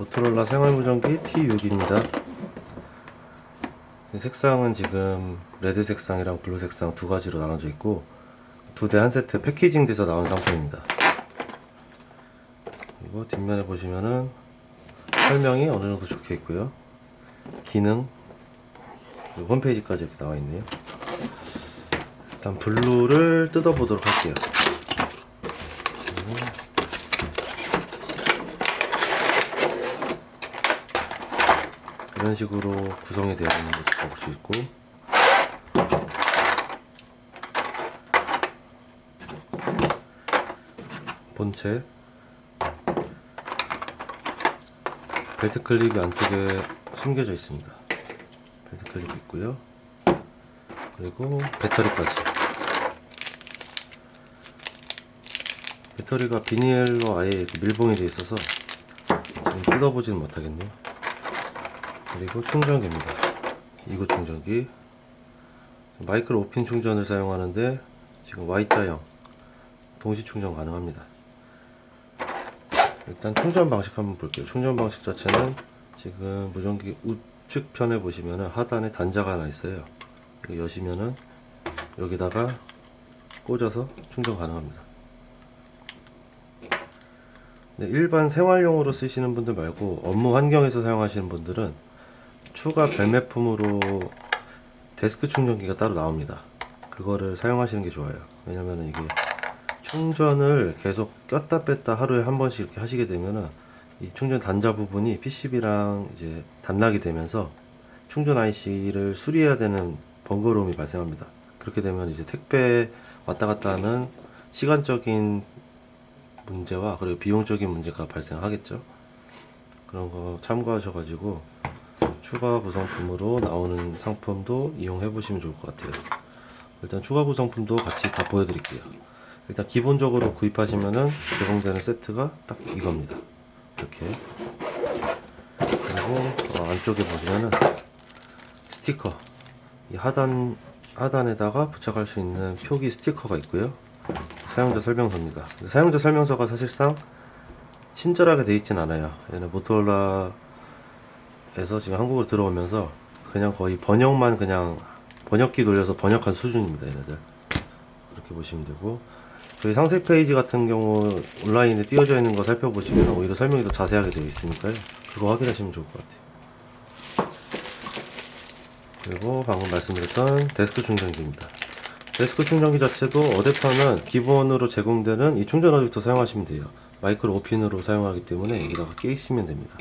모토로라 생활무전기 T6입니다. 색상은 지금 레드 색상이랑 블루 색상 두 가지로 나눠져 있고 두 대 한 세트 패키징 돼서 나온 상품입니다. 그리고 뒷면에 보시면은 설명이 어느 정도 적혀 있고요. 기능 홈페이지까지 이렇게 나와 있네요. 일단 블루를 뜯어 보도록 할게요. 이런 식으로 구성이 되어 있는 모습 볼수 있고 본체 벨트 클립이 안쪽에 숨겨져 있습니다. 벨트 클립 있고요. 그리고 배터리까지. 배터리가 비닐로 아예 밀봉이 되어 있어서 지금 뜯어보지는 못하겠네요. 그리고 충전기입니다. 이구 충전기. 마이크로 오핀 충전을 사용하는데 지금 Y자형 동시 충전 가능합니다. 일단 충전 방식 한번 볼게요. 충전 방식 자체는 지금 무전기 우측 편에 보시면은 하단에 단자가 하나 있어요. 이거 여시면은 여기다가 꽂아서 충전 가능합니다. 네, 일반 생활용으로 쓰시는 분들 말고 업무 환경에서 사용하시는 분들은 추가 별매품으로 데스크 충전기가 따로 나옵니다. 그거를 사용하시는 게 좋아요. 왜냐면은 이게 충전을 계속 꼈다 뺐다 하루에 한 번씩 이렇게 하시게 되면은 이 충전 단자 부분이 PCB랑 이제 단락이 되면서 충전 IC를 수리해야 되는 번거로움이 발생합니다. 그렇게 되면 이제 택배 왔다 갔다 하는 시간적인 문제와 그리고 비용적인 문제가 발생하겠죠. 그런 거 참고하셔가지고 추가 구성품으로 나오는 상품도 이용해 보시면 좋을 것 같아요. 일단 추가 구성품도 같이 다 보여드릴게요. 일단 기본적으로 구입하시면은 제공되는 세트가 딱 이겁니다. 이렇게 그리고 어, 안쪽에 보시면은 스티커 이 하단 하단에다가 부착할 수 있는 표기 스티커가 있고요. 사용자 설명서입니다. 사용자 설명서가 사실상 친절하게 돼 있진 않아요. 얘는 모토로라 에서 지금 한국으로 들어오면서 그냥 거의 번역만 그냥 번역기 돌려서 번역한 수준입니다. 얘네들 이렇게 보시면 되고 저희 상세 페이지 같은 경우 온라인에 띄워져 있는 거 살펴보시면 오히려 설명이 더 자세하게 되어 있으니까요. 그거 확인하시면 좋을 것 같아요. 그리고 방금 말씀드렸던 데스크 충전기입니다. 데스크 충전기 자체도 어댑터는 기본으로 제공되는 이 충전 어댑터 사용하시면 돼요. 마이크로 오핀으로 사용하기 때문에 여기다가 끼시면 됩니다.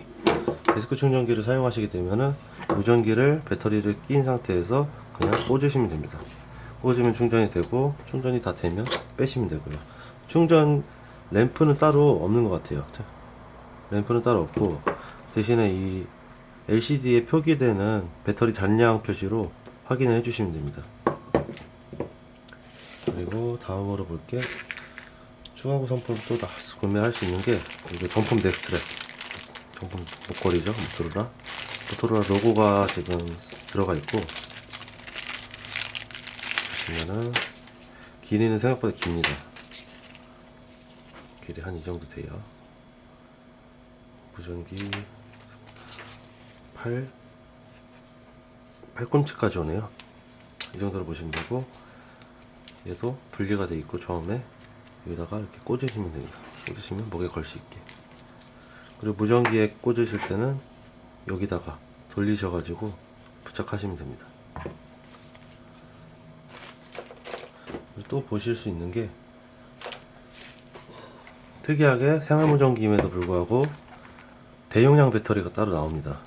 데스크 충전기를 사용하시게 되면은 무전기를 배터리를 낀 상태에서 그냥 꽂으시면 됩니다. 꽂으면 충전이 되고 충전이 다 되면 빼시면 되고요. 충전 램프는 따로 없는 것 같아요. 램프는 따로 없고 대신에 이 LCD에 표기되는 배터리 잔량 표시로 확인을 해주시면 됩니다. 그리고 다음으로 볼게 추가 구성품도 다 구매할 수 있는 게 이게 정품 덱스트랩 정품 목걸이죠 모토로라 모토로라 로고가 지금 들어가 있고 보시면은 길이는 생각보다 깁니다 길이 한 이 정도 돼요 무전기 8 팔꿈치까지 오네요 이 정도로 보시면 되고 얘도 분리가 돼 있고 처음에 여기다가 이렇게 꽂으시면 됩니다. 꽂으시면 목에 걸 수 있게. 그리고 무전기에 꽂으실 때는 여기다가 돌리셔가지고 부착하시면 됩니다. 또 보실 수 있는 게 특이하게 생활무전기임에도 불구하고 대용량 배터리가 따로 나옵니다.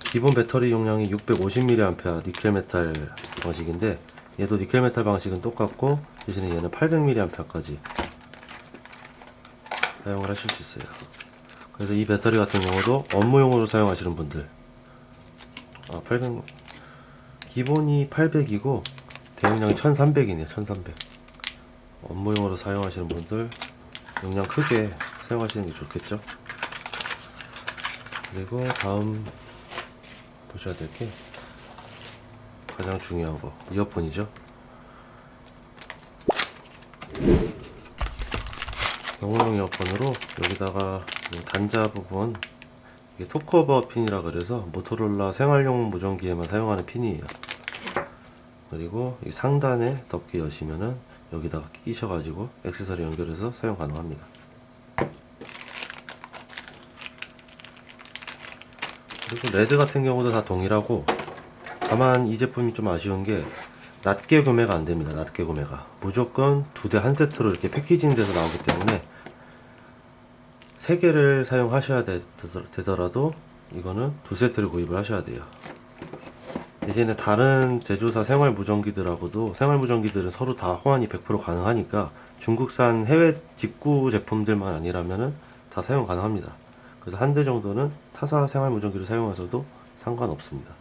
기본 배터리 용량이 650mAh 니켈 메탈 방식인데 얘도 니켈 메탈 방식은 똑같고 대신에 얘는 800mAh까지 사용을 하실 수 있어요. 그래서 이 배터리 같은 경우도 업무용으로 사용하시는 분들 아, 800 기본이 800이고 대용량이 1300이네요. 1300 업무용으로 사용하시는 분들 용량 크게 사용하시는 게 좋겠죠. 그리고 다음 보셔야 될 게 가장 중요한 거 이어폰이죠. 영어용 이어폰으로 여기다가 이 단자 부분 토크오버 핀이라 그래서 모토로라 생활용 무전기에만 사용하는 핀이에요. 그리고 이 상단에 덮개 여시면은 여기다가 끼셔가지고 액세서리 연결해서 사용 가능합니다. 그리고 레드 같은 경우도 다 동일하고 다만 이 제품이 좀 아쉬운 게 낮게 구매가 안 됩니다. 낮게 구매가 무조건 두 대 한 세트로 이렇게 패키징 돼서 나오기 때문에 세 개를 사용하셔야 되, 되더라도 이거는 두 세트를 구입을 하셔야 돼요. 이제는 다른 제조사 생활 무전기들하고도 생활 무전기들은 서로 다 호환이 100% 가능하니까 중국산 해외 직구 제품들만 아니라면은 다 사용 가능합니다. 그래서 한 대 정도는 타사 생활 무전기를 사용해서도 상관없습니다.